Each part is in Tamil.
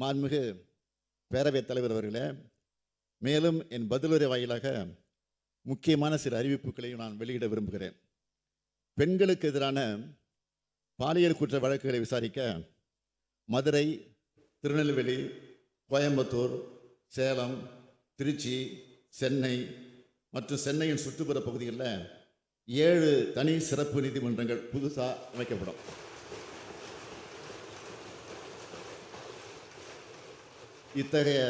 மாண்புமிகு பேரவைத் தலைவர் அவர்களே மேலும் என் பதிலுரை வாயிலாக முக்கியமான சில அறிவிப்புகளையும் நான் வெளியிட விரும்புகிறேன். பெண்களுக்கு எதிரான பாலியல் குற்ற வழக்குகளை விசாரிக்க மதுரை திருநெல்வேலி கோயம்புத்தூர் சேலம் திருச்சி சென்னை மற்றும் சென்னையின் சுற்றுப்புற பகுதிகளில் ஏழு தனி சிறப்பு நீதிமன்றங்கள் புதுசாக அமைக்கப்படும். இத்தகைய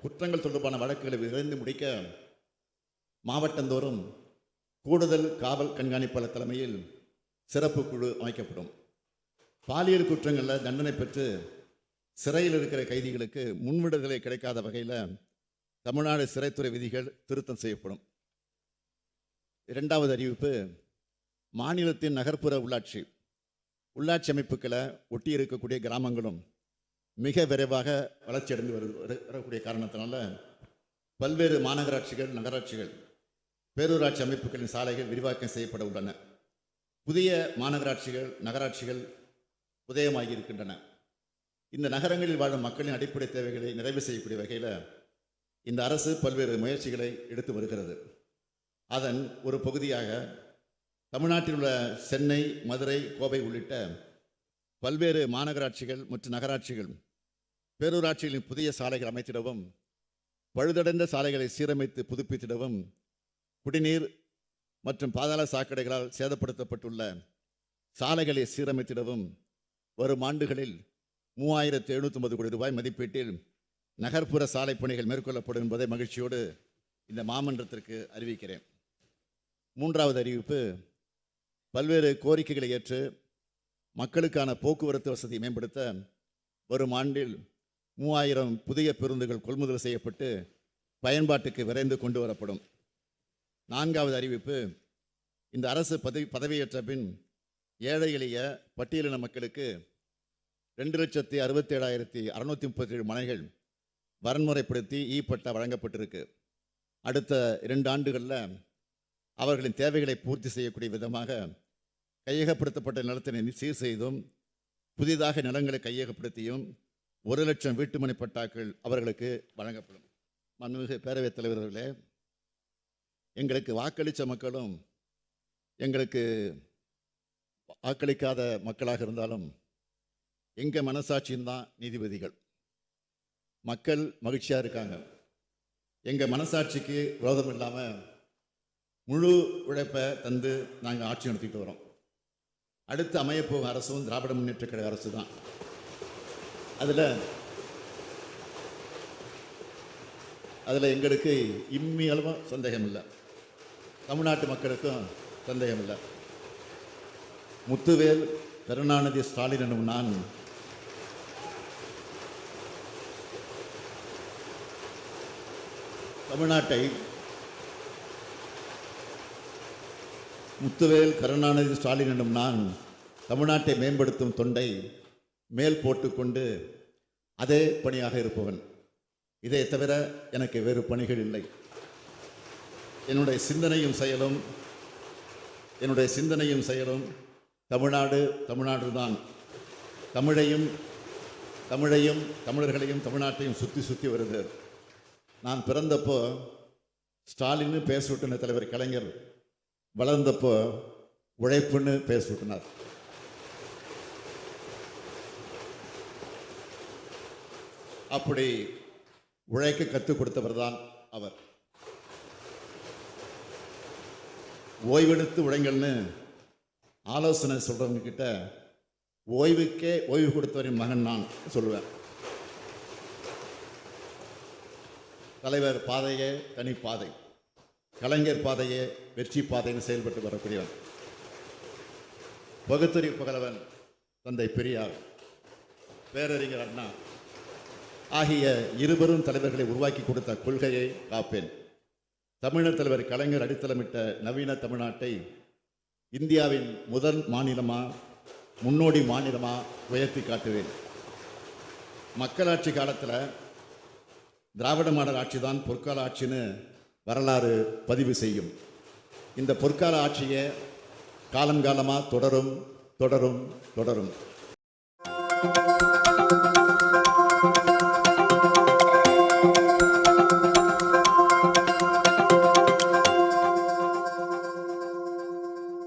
குற்றங்கள் தொடர்பான வழக்குகளை விரைந்து முடிக்க மாவட்டந்தோறும் கூடுதல் காவல் கண்காணிப்பாளர் தலைமையில் சிறப்பு குழு அமைக்கப்படும். பாலியல் குற்றங்களில் தண்டனை பெற்று சிறையில் இருக்கிற கைதிகளுக்கு முன்விடுதலை கிடைக்காத வகையில் தமிழ்நாடு சிறைத்துறை விதிகள் திருத்தம் செய்யப்படும். இரண்டாவது அறிவிப்பு மாநிலத்தின் நகர்ப்புற உள்ளாட்சி. உள்ளாட்சி அமைப்புகளை ஒட்டி இருக்கக்கூடிய கிராமங்களும் மிக விரைவாக வளர்ச்சி அடைந்து வரு வரு- வரக்கூடிய காரணத்தினால பல்வேறு மாநகராட்சிகள் நகராட்சிகள் பேரூராட்சி அமைப்புகளின் சாலைகள் விரிவாக்கம் செய்யப்பட உள்ளன. புதிய மாநகராட்சிகள் நகராட்சிகள் உதயமாகி இருக்கின்றன. இந்த நகரங்களில் வாழும் மக்களின் அடிப்படை தேவைகளை நிறைவு செய்யக்கூடிய வகையில் இந்த அரசு பல்வேறு முயற்சிகளை எடுத்து வருகிறது. அதன் ஒரு பகுதியாக தமிழ்நாட்டில் உள்ள சென்னை மதுரை கோவை உள்ளிட்ட பல்வேறு மாநகராட்சிகள் மற்றும் நகராட்சிகள் பேரூராட்சிகளின் புதிய சாலைகள் அமைத்திடவும் பழுதடைந்த சாலைகளை சீரமைத்து புதுப்பித்திடவும் குடிநீர் மற்றும் பாதாள சாக்கடைகளால் சேதப்படுத்தப்பட்டுள்ள சாலைகளை சீரமைத்திடவும் வரும் ஆண்டுகளில் மூவாயிரத்து எழுநூற்றொம்பது கோடி ரூபாய் மதிப்பீட்டில் நகர்ப்புற சாலை பணிகள் மேற்கொள்ளப்படும் என்பதை மகிழ்ச்சியோடு இந்த மாமன்றத்திற்கு அறிவிக்கிறேன். மூன்றாவது அறிவிப்பு பல்வேறு கோரிக்கைகளை ஏற்று மக்களுக்கான போக்குவரத்து வசதியை மேம்படுத்த வரும் ஆண்டில் மூவாயிரம் புதிய பேருந்துகள் கொள்முதல் செய்யப்பட்டு பயன்பாட்டுக்கு விரைந்து கொண்டு வரப்படும். நான்காவது அறிவிப்பு இந்த அரசு பதவி பதவியேற்ற பின் ஏழை எளிய பட்டியலின மக்களுக்கு ரெண்டு லட்சத்தி அறுபத்தி ஏழாயிரத்தி அறுநூத்தி முப்பத்தி ஏழு மனைகள் வரன்முறைப்படுத்தி ஈ பட்டா வழங்கப்பட்டிருக்கு. அடுத்த இரண்டு ஆண்டுகளில் அவர்களின் தேவைகளை பூர்த்தி செய்யக்கூடிய விதமாக கையகப்படுத்தப்பட்ட நிலத்தினை சீர் செய்தும் புதிதாக நிலங்களை கையகப்படுத்தியும் ஒரு லட்சம் வீட்டுமனை பட்டாக்கள் அவர்களுக்கு வழங்கப்படும். மன்மிகு பேரவைத் தலைவர்களே எங்களுக்கு வாக்களித்த மக்களும் எங்களுக்கு வாக்களிக்காத மக்களாக இருந்தாலும் எங்கள் மனசாட்சியும் தான் நீதிபதிகள். மக்கள் மகிழ்ச்சியாக இருக்காங்க. எங்கள் மனசாட்சிக்கு விரோதம் இல்லாமல் முழு உழைப்பை தந்து நாங்கள் ஆட்சி நடத்திட்டு வரோம். அடுத்து அமையப்போகும் அரசும் திராவிட முன்னேற்ற கழக அரசு தான் அதில் அதில் எங்களுக்கு இம்மி அளவும் சந்தேகம் இல்லை தமிழ்நாட்டு மக்களுக்கும் சந்தேகம் இல்லை முத்துவேல் கருணாநிதி ஸ்டாலின் எனும் நான் தமிழ்நாட்டை முத்துவேல் கருணாநிதி ஸ்டாலின் எனும் நான் தமிழ்நாட்டை மேம்படுத்தும் தொண்டை மேல் போட்டுக்கொண்டு அதே பணியாக இருப்பவன். இதை தவிர எனக்கு வேறு பணிகள் இல்லை. என்னுடைய சிந்தனையும் செயலும் என்னுடைய சிந்தனையும் செயலும் தமிழ்நாடு தமிழ்நாடு தான் தமிழையும் தமிழையும் தமிழர்களையும் தமிழ்நாட்டையும் சுற்றி சுற்றி வருது. நான் பிறந்தப்போ ஸ்டாலின்னு பேச தலைவர் கலைஞர் வளர்ந்தப்போ உழைப்புன்னு பேச விட்டுனார். அப்படி உழைக்க கற்றுக் கொடுத்தவர் தான் அவர். ஓய்வெடுத்து உழைங்கள்னு ஆலோசனை சொல்றவங்க கிட்ட ஓய்வுக்கே ஓய்வு கொடுத்தவரின் மகன் நான் சொல்லுவேன். தலைவர் பாதையே தனி பாதை. கலைஞர் பாதையே வெற்றி பாதைன்னு செயல்பட்டு வரக்கூடியவன். பகுத்தறிவு பகலவன் தந்தை பெரியார். பேரறிஞர் அண்ணா ஆகிய இருவரும் தலைவர்களை உருவாக்கி கொடுத்த கொள்கையை காப்பேன். தமிழர் தலைவர் கலைஞர் அடித்தளமிட்ட நவீன தமிழ்நாட்டை இந்தியாவின் முதல் மாநிலமாக முன்னோடி மாநிலமாக உயர்த்தி காட்டுவேன். மக்களாட்சி காலத்தில் திராவிட மாடல் ஆட்சி தான் பொற்கால ஆட்சின்னு வரலாறு பதிவு செய்யும். இந்த பொற்கால ஆட்சியை காலம் காலமாக தொடரும் தொடரும் தொடரும்.